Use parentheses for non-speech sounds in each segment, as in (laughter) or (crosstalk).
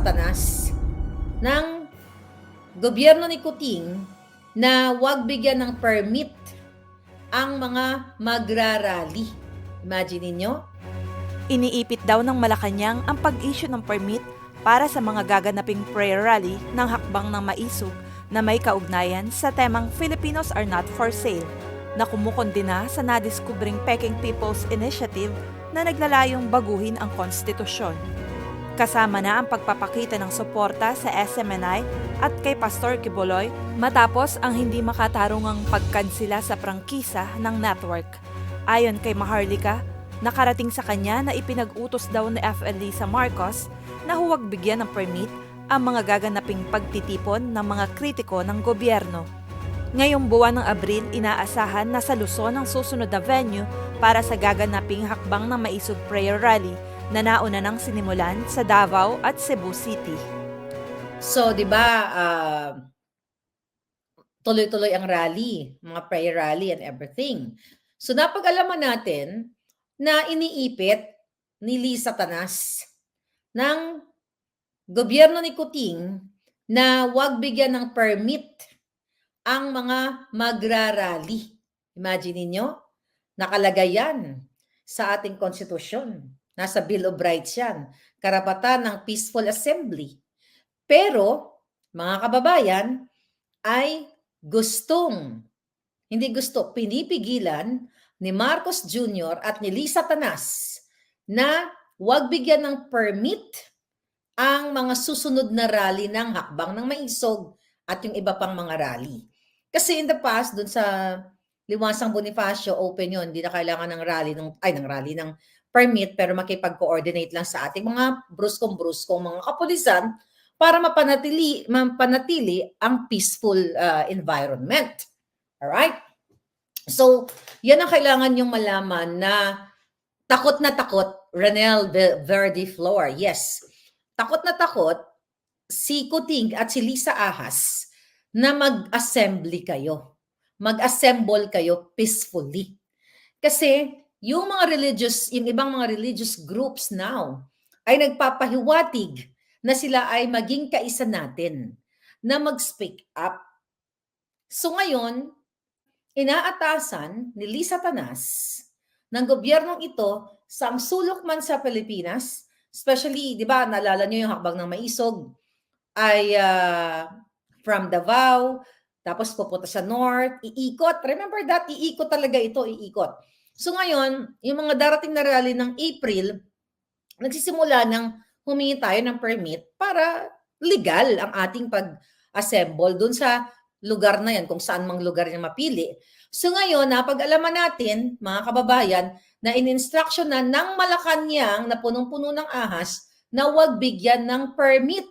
Satanas ng gobyerno ni Kuting na wag bigyan ng permit ang mga magrarally. Imagine ninyo? Iniipit daw ng Malacanang ang pag-issue ng permit para sa mga gaganaping prayer rally ng hakbang ng maisog na may kaugnayan sa temang Filipinos are not for sale na kumukondina sa nadiskubring Peking People's Initiative na naglalayong baguhin ang konstitusyon. Kasama na ang pagpapakita ng suporta sa SMNI at kay Pastor Kiboloy matapos ang hindi makatarungang pagkansila sa prangkisa ng network. Ayon kay Maharlika, nakarating sa kanya na ipinag-utos daw ni FL Lisa Marcos na huwag bigyan ng permit ang mga gaganaping pagtitipon ng mga kritiko ng gobyerno. Ngayong buwan ng Abril, inaasahan na sa Luzon ang susunod na venue para sa gaganaping hakbang ng Maisog Prayer Rally na nauna nang sinimulan sa Davao at Cebu City. So, di ba, ah, tuloy-tuloy ang rally, mga prayer rally and everything. So, napag-alaman natin na iniipit ni Lisa Tanas ng gobyerno ni Kuting na wag bigyan ng permit ang mga magrarally. Imagine ninyo, nakalagay yan sa ating konstitusyon. Nasa Bill of Rights yan. Karapatan ng peaceful assembly. Pero, mga kababayan, ay gustong, hindi gusto, pinipigilan ni Marcos Jr. at ni Lisa Tanas na wag bigyan ng permit ang mga susunod na rally ng hakbang ng maisog at yung iba pang mga rally. Kasi in the past, dun sa Liwasang Bonifacio, open yun, hindi na kailangan ng rally, ng, ay ng rally, ng permit, pero makipag-coordinate lang sa ating mga bruskong-bruskong mga kapulisan para mapanatili, mapanatili ang peaceful uh, environment. Alright? So, yan ang kailangan yung malaman na takot na takot, Ranel Verdi Flor. Yes, takot na takot si Kuting at si Lisa Ahas na mag-assembly kayo. Mag-assemble kayo peacefully. Kasi yung mga religious, yung ibang mga religious groups now ay nagpapahiwatig na sila ay maging kaisa natin na mag-speak up. So ngayon, inaatasan ni Lisa Tanas ng gobyernong ito sa ang sulok man sa Pilipinas, especially, di ba, naalala nyo yung hakbang ng maisog, ay uh, from Davao, tapos pupunta sa North, iikot. Remember that? Iikot talaga ito, iikot. So ngayon, yung mga darating na rally ng April, nagsisimula ng humingi tayo ng permit para legal ang ating pag-assemble dun sa lugar na yan, kung saan mang lugar niya mapili. So ngayon, napag-alaman natin, mga kababayan, na in-instruction na ng Malacanang na punong-puno ng ahas na huwag bigyan ng permit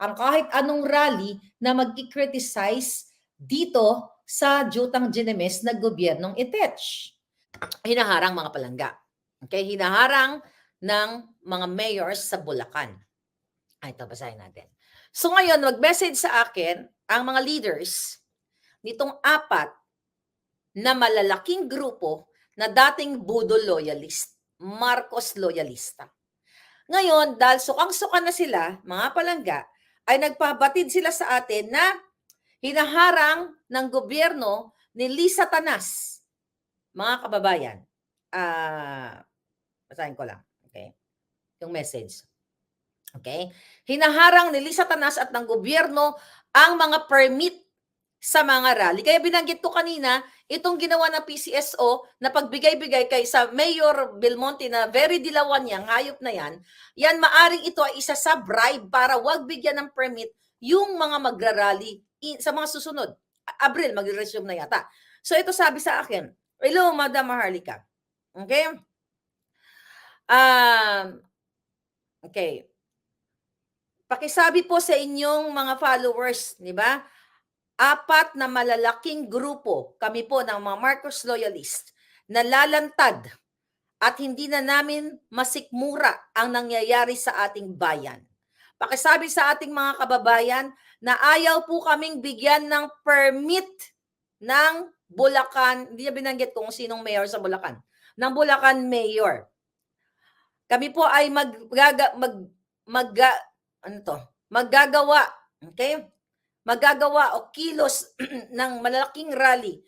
ang kahit anong rally na mag-criticize dito sa Jutang Ginemes na gobyernong itech. Hinaharang mga palangga. Okay, hinaharang ng mga mayors sa Bulacan. Ay, ito, basahin natin. So ngayon, mag-message sa akin ang mga leaders nitong apat na malalaking grupo na dating Budo loyalist, Marcos loyalista. Ngayon, dahil sukang-suka na sila, mga palangga, ay nagpabatid sila sa atin na hinaharang ng gobyerno ni Lisa Tanas. Mga kababayan, ah, basahin ko lang, okay? Yung message. Okay? Hinaharang ni Lisa Tanas at ng gobyerno ang mga permit sa mga rally. Kaya binanggit ko kanina, itong ginawa ng PCSO na pagbigay-bigay kay sa Mayor Belmonte na very dilawan niya, hayop na yan, yan maaring ito ay isa sa bribe para wag bigyan ng permit yung mga magrarally sa mga susunod. Abril, magre-resume na yata. So ito sabi sa akin, Hello, Madam Maharlika. Okay? Um, okay. Pakisabi po sa inyong mga followers, di ba? Apat na malalaking grupo, kami po ng mga Marcos loyalist, na lalantad at hindi na namin masikmura ang nangyayari sa ating bayan. Pakisabi sa ating mga kababayan na ayaw po kaming bigyan ng permit ng Bulacan, hindi niya binanggit kung sinong mayor sa Bulacan, ng Bulacan mayor. Kami po ay mag, mag, mag, ano to, maggagawa, okay? Maggagawa o kilos (clears throat) ng malalaking rally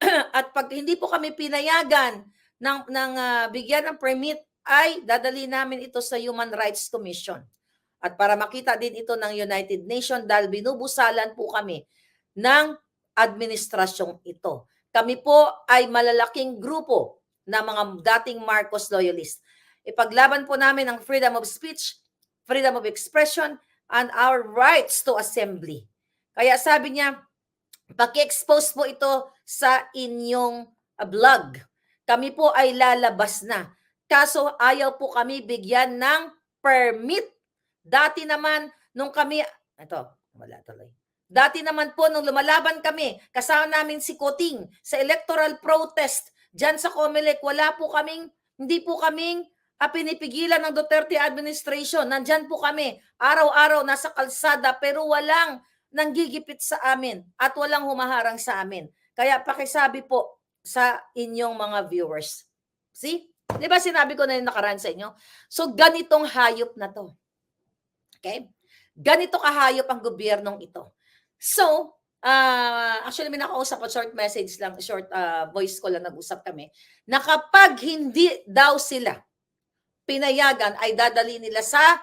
(clears throat) at pag hindi po kami pinayagan ng ng ah, bigyan ng permit ay dadali namin ito sa Human Rights Commission. At para makita din ito ng United Nations dahil binubusalan po kami ng administrasyong ito. Kami po ay malalaking grupo na mga dating Marcos loyalist. Ipaglaban po namin ang freedom of speech, freedom of expression, and our rights to assembly. Kaya sabi niya, paki-expose po ito sa inyong blog. Kami po ay lalabas na. Kaso ayaw po kami bigyan ng permit. Dati naman, nung kami, ito, wala tuloy. Dati naman po, nung lumalaban kami, kasama namin si Koting sa electoral protest dyan sa Comelec, wala po kaming, hindi po kaming ah, pinipigilan ng Duterte administration. Nandyan po kami, araw-araw nasa kalsada, pero walang nanggigipit sa amin at walang humaharang sa amin. Kaya pakisabi po sa inyong mga viewers. See? Di ba sinabi ko na yung nakaraan sa inyo? So, ganitong hayop na to. Okay? Ganito kahayop ang gobyernong ito. So, ah actually may nakausap ko, short message lang, short ah, voice ko lang nag-usap kami, na kapag hindi daw sila pinayagan ay dadali nila sa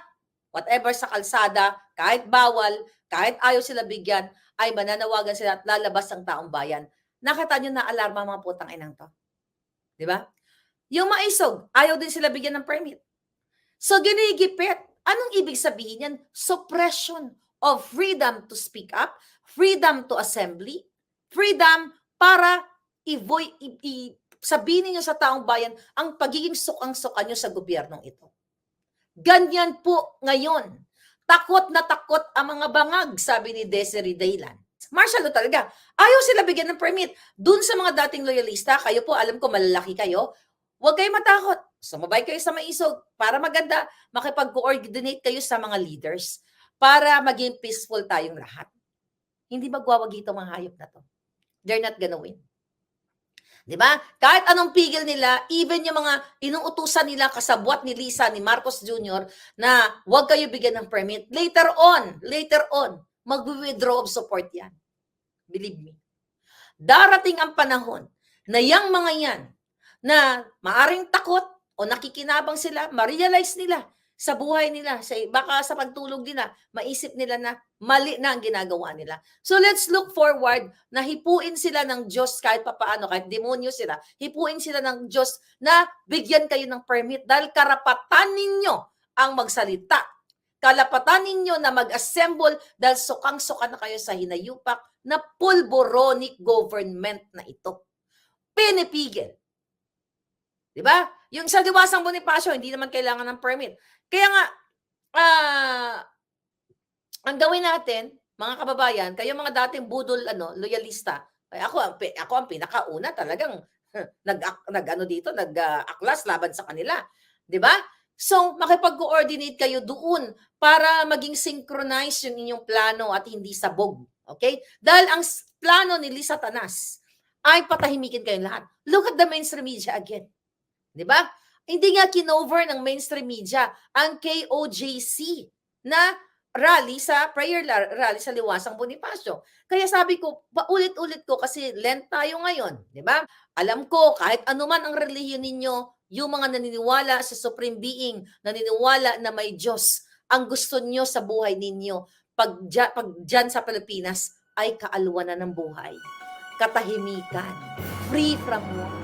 whatever sa kalsada, kahit bawal, kahit ayaw sila bigyan, ay mananawagan sila at lalabas ang taong bayan. Nakita nyo na alarma mga putang inang to. Di ba? Yung maisog, ayaw din sila bigyan ng permit. So ginigipit. Anong ibig sabihin yan? Suppression of freedom to speak up, freedom to assembly, freedom para i-voice, i- sabihin niyo sa taong bayan ang pagiging sukang-suka nyo sa gobyernong ito. Ganyan po ngayon. Takot na takot ang mga bangag, sabi ni Desiree Daylan. Marshall Law talaga. Ayaw sila bigyan ng permit. Doon sa mga dating loyalista, kayo po, alam ko malalaki kayo, huwag kayo matakot. Sumabay kayo sa maisog para maganda, makipag-coordinate kayo sa mga leaders para maging peaceful tayong lahat. Hindi magwawagi itong mga hayop na to. They're not gonna win. Di ba? Kahit anong pigil nila, even yung mga inuutusan nila kasabwat ni Lisa, ni Marcos Jr., na huwag kayo bigyan ng permit. Later on, later on, mag-withdraw of support yan. Believe me. Darating ang panahon na yung mga yan na maaring takot o nakikinabang sila, ma-realize nila sa buhay nila, sa, baka sa pagtulog nila, maisip nila na mali na ang ginagawa nila. So let's look forward na hipuin sila ng Diyos kahit papaano, kahit demonyo sila, hipuin sila ng Diyos na bigyan kayo ng permit dahil karapatan ninyo ang magsalita. Kalapatan ninyo na mag-assemble dahil sukang-suka na kayo sa hinayupak na pulboronic government na ito. Pinipigil. Di ba? Yung sa Diwasang Bonifacio, hindi naman kailangan ng permit. Kaya nga, ah, ang gawin natin, mga kababayan, kayo mga dating budol, ano, loyalista, ay ako, ang, ako ang pinakauna talagang nag, nag ano dito, nag-aklas laban sa kanila. Di ba? So, makipag-coordinate kayo doon para maging synchronize yung inyong plano at hindi sabog. Okay? Dahil ang plano ni Lisa Tanas ay patahimikin kayong lahat. Look at the mainstream media again. Di ba? Hindi nga kinover ng mainstream media ang KOJC na rally sa prayer rally sa Liwasang Bonifacio. Kaya sabi ko, paulit-ulit ko kasi Lent tayo ngayon, di ba? Alam ko, kahit anuman ang relihiyon ninyo, yung mga naniniwala sa Supreme Being, naniniwala na may Diyos, ang gusto nyo sa buhay ninyo, pag, dya- pag dyan sa Pilipinas, ay kaalwanan ng buhay. Katahimikan. Free from war.